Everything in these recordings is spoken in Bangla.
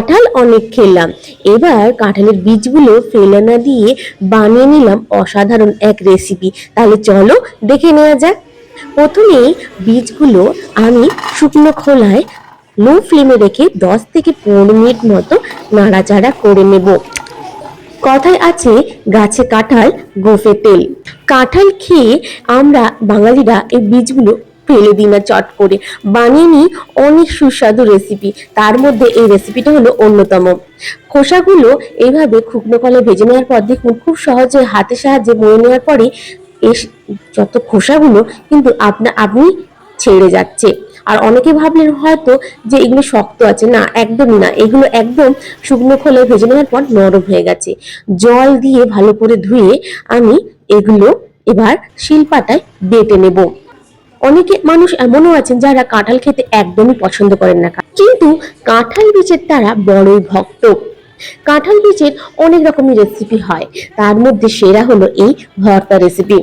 কাঁঠাল অনেক খেলাম। এবার কাঁঠালের বীজগুলো ফেলে না দিয়ে বানিয়ে নিলাম অসাধারণ এক রেসিপি তাহলে চলো দেখে নেওয়া যাক। প্রথমে বীজগুলো আমি শুকনো খোলায় লো ফ্লেমে রেখে দশ থেকে পনেরো মিনিট মতো নাড়াচাড়া করে নেব। কথায় আছে, গাছে কাঁঠাল গোফে তেল। কাঁঠাল খেয়ে আমরা বাঙালিরা এই বীজগুলো ফেলে দিই না চট করে। বানিয়ে নিই অনেক সুস্বাদু রেসিপি তার মধ্যে এই রেসিপিটা হলো অন্যতম। খোসাগুলো এইভাবে শুকনো কলে ভেজে নেওয়ার পর দেখুন খুব সহজে হাতের সাহায্যে ময়ে নেওয়ার পরে এর যত খোসাগুলো কিন্তু আপনা, আপনি ছেড়ে যাচ্ছে। আর অনেকে ভাবলেন হয়তো যে এগুলো শক্ত আছে। না, একদমই না। এগুলো একদম শুকনো খোলে ভেজে নেওয়ার পর নরম হয়ে গেছে। জল দিয়ে ভালো করে ধুয়ে আমি এগুলো এবার শিলপাটায় বেটে নেব। অনেকে মানুষ এমনও আছেন যারা কাঁঠাল খেতে একদমই পছন্দ করেন না কিন্তু কাঁঠাল বীজের তারা বড়ই ভক্ত। কাঁঠাল বীজের অনেক রকমের রেসিপি হয়। তার মধ্যে সেরা হলো এই ভর্তা রেসিপি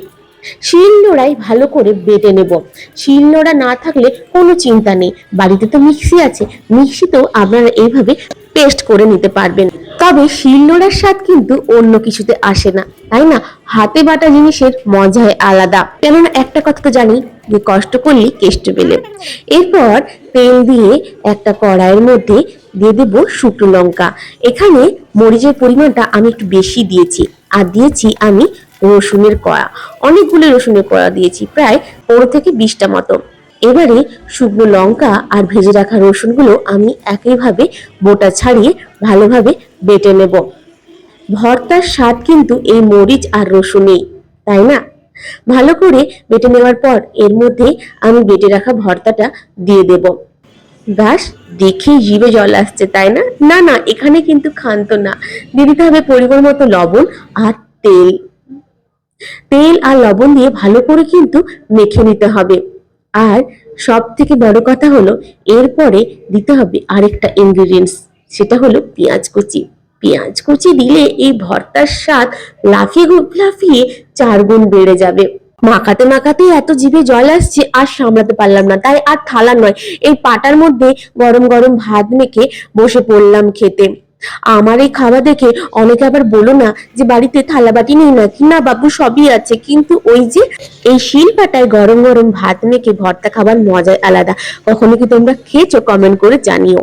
শিল নোড়াই ভালো করে বেটে নেব। শিল নোড়া না থাকলে কোনো চিন্তা নেই। বাড়িতে তো মিক্সি আছে। মিক্সিতেও আপনারা এইভাবে পেস্ট করে নিতে পারবেন। তবে শিলনোড়ার স্বাদ কিন্তু অন্য কিছুতে আসে না, তাই না? হাতে বাটা জিনিসের মজাই আলাদা। কেননা একটা কথা তো জানি যে কষ্ট করলে কেষ্ট পেলে। এরপর তেল দিয়ে একটা কড়াইয়ের মধ্যে দিয়ে দেব শুকনো লঙ্কা। এখানে মরিচের পরিমাণটা আমি একটু বেশি দিয়েছি, আর দিয়েছি আমি রসুনের কড়া। অনেকগুলো রসুনের কড়া দিয়েছি, প্রায় পনেরো থেকে বিশটা মতো। এবারে শুকনো লঙ্কা আর ভেজে রাখা রসুনগুলো আমি একইভাবে বোটা ছাড়িয়ে ভালোভাবে বেটে নেব। ভর্তার স্বাদ কিন্তু এই মরিচ আর রসুনেই, তাই না? ভালো করে বেটে নেওয়ার পর এর মধ্যে আমি বেটে রাখা ভর্তাটা দিয়ে দেব। ব্যাস, দেখে জিভে জল আসছে, তাই না? না না, এখানে কিন্তু খান্ত না। দিয়ে দিতে হবে পরিমাণ মতো লবণ আর তেল। তেল আর লবণ দিয়ে ভালো করে কিন্তু মেখে নিতে হবে। আর সব থেকে বড় কথা হলো, এরপরে দিতে হবে আরেকটা ইনগ্রিডিয়েন্টস সেটা হলো পেঁয়াজ কুচি। পেঁয়াজ কুচি দিলে এই ভর্তার স্বাদ লাফিয়ে লাফিয়ে চার গুণ বেড়ে যাবে। মাখাতে মাখাতে এত জিভে জল আসছে, আর সামলাতে পারলাম না। তাই আর থালা নয়, এই পাটার মধ্যে গরম গরম ভাত মেখে বসে পড়লাম খেতে। আমার এই খাওয়া দেখে অনেকে আবার বলো না যে বাড়িতে থালা বাটি নেই নাকি? না বাবু, সবই আছে। কিন্তু ওই যে এই শিল পাটায় গরম গরম ভাত মেখে ভর্তা খাবার মজাই আলাদা। কখনো কি তোমরা খেয়েছো? কমেন্ট করে জানিও।